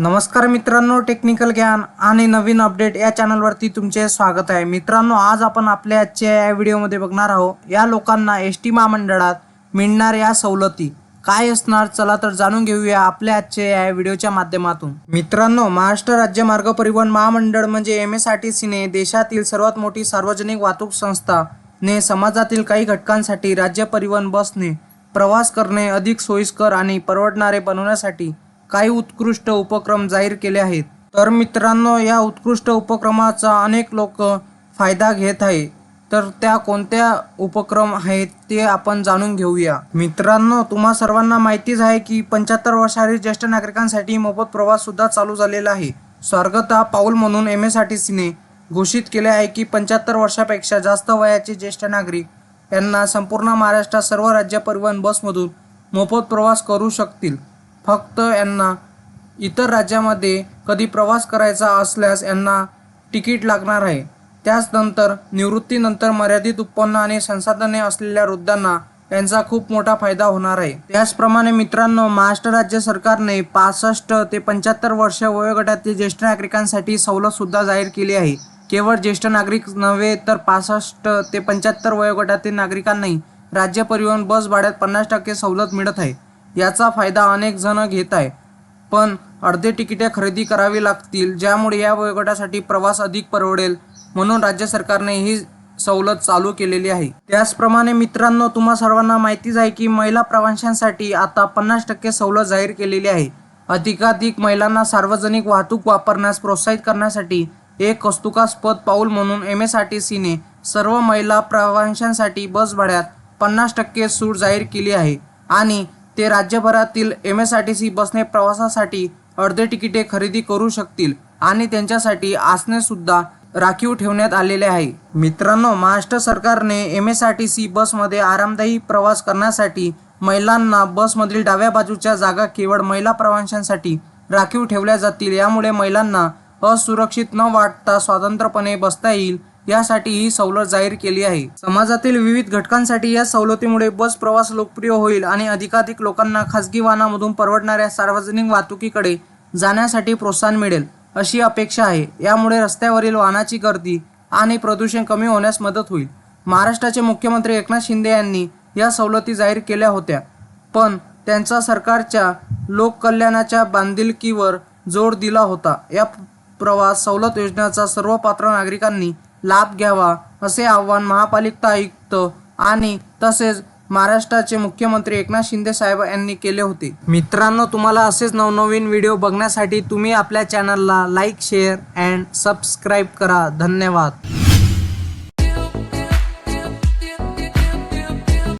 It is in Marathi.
नमस्कार मित्रांनो टेक्निकल ज्ञान आणि नवीन अपडेट या चॅनलवरती तुमचे स्वागत आहे. मित्रांनो आज आपण आपल्या आजच्या या व्हिडिओमध्ये बघणार आहोत या लोकांना एस टी महामंडळात मिळणार या सवलती. काय असणार? चला तर जाणून घेऊया आपल्या आजच्या या व्हिडिओच्या माध्यमातून. मित्रांनो महाराष्ट्र राज्य मार्ग परिवहन महामंडळ म्हणजे एम एस आर टी सीने देशातील सर्वात मोठी सार्वजनिक वाहतूक संस्था ने समाजातील काही घटकांसाठी राज्य परिवहन बसने प्रवास करणे अधिक सोयीस्कर आणि परवडणारे बनवण्यासाठी काही उत्कृष्ट उपक्रम जाहीर केले आहेत. तर मित्रांनो या उत्कृष्ट उपक्रमाचा अनेक लोक फायदा घेत आहे. तर त्या कोणत्या उपक्रम आहेत ते आपण जाणून घेऊया. मित्रांनो तुम्हा सर्वांना माहितीच आहे की पंच्याहत्तर वर्षाखालील ज्येष्ठ नागरिकांसाठी मोफत प्रवास सुद्धा चालू झालेला आहे. स्वागता पाऊल म्हणून एम एस आर टी सीने घोषित केले आहे की पंच्याहत्तर वर्षापेक्षा जास्त वयाचे ज्येष्ठ नागरिक यांना संपूर्ण महाराष्ट्रात सर्व राज्य परिवहन बसमधून मोफत प्रवास करू शकतील. फक्त यांना इतर राज्यामध्ये कधी प्रवास करायचा असल्यास यांना तिकीट लागणार आहे. त्याचनंतर निवृत्तीनंतर मर्यादित उत्पन्न आणि संसाधने असलेल्या वृद्धांना यांचा खूप मोठा फायदा होणार आहे. त्याचप्रमाणे मित्रांनो महाराष्ट्र राज्य सरकारने पासष्ट ते पंच्याहत्तर वर्ष वयोगटातील ज्येष्ठ नागरिकांसाठी सवलत सुद्धा जाहीर केली आहे. केवळ ज्येष्ठ नागरिक नव्हे तर पासष्ट ते पंच्याहत्तर वयोगटातील नागरिकांनाही राज्य परिवहन बस भाड्यात पन्नास टक्के सवलत मिळत आहे. याचा फायदा अनेक जण घेत आहे. पण अर्धे तिकिटे खरेदी करावी लागतील ज्यामुळे या वयोगटासाठी प्रवास अधिक परवडेल म्हणून राज्य सरकारने ही सवलत चालू केलेली आहे. त्याचप्रमाणे मित्रांनो तुम्हा सर्वांना माहितीच आहे की महिला प्रवाशांसाठी आता पन्नास टक्के सवलत जाहीर केलेली आहे. अधिकाधिक महिलांना सार्वजनिक वाहतूक वापरण्यास प्रोत्साहित करण्यासाठी एक कौस्तुकास्पद पाऊल म्हणून एम एस आर टी सीने सर्व महिला प्रवाशांसाठी बस भाड्यात पन्नास टक्के सूट जाहीर केली आहे. आणि ते राज्यभरातील M S R T C बसने प्रवासासाठी अर्धे तिकिटे खरेदी करू शकतील आणि त्यांच्यासाठी आसने सुद्धा राखीव ठेवण्यात आलेले आहे. मित्रांनो महाराष्ट्र सरकारने M S R T C बसमध्ये आरामदायी प्रवास करण्यासाठी महिलांना बसमधील डाव्या बाजूच्या जागा केवळ महिला प्रवाशांसाठी राखीव ठेवल्या जातील. यामुळे महिलांना असुरक्षित न वाटता स्वतंत्रपणे बसता येईल. यासाठी ही सवलत जाहीर केली आहे. समाजातील विविध घटकांसाठी या सवलतीमुळे बस प्रवास लोकप्रिय होईल आणि अधिकाधिक लोकांना खासगी वाहनामधून परवडणाऱ्या सार्वजनिक वाहतुकीकडे जाण्यासाठी प्रोत्साहन मिळेल अशी अपेक्षा आहे. यामुळे रस्त्यावरील वाहनाची गर्दी आणि प्रदूषण कमी होण्यास मदत होईल. महाराष्ट्राचे मुख्यमंत्री एकनाथ शिंदे यांनी या सवलती जाहीर केल्या होत्या पण त्यांचा सरकारच्या लोककल्याणाच्या बांधिलकीवर जोर दिला होता. या प्रवास सवलत योजनेचा सर्व पात्र नागरिकांनी लाभ घ्यावा असे आव्हान महापालिका आयुक्त आणि तसेच महाराष्ट्राचे मुख्यमंत्री एकनाथ शिंदे साहेब यांनी केले होते. मित्रांनो तुम्हाला असेच नवनवीन व्हिडिओ बघण्यासाठी तुम्ही आपल्या चॅनलला लाईक शेअर अँड सबस्क्राईब करा. धन्यवाद.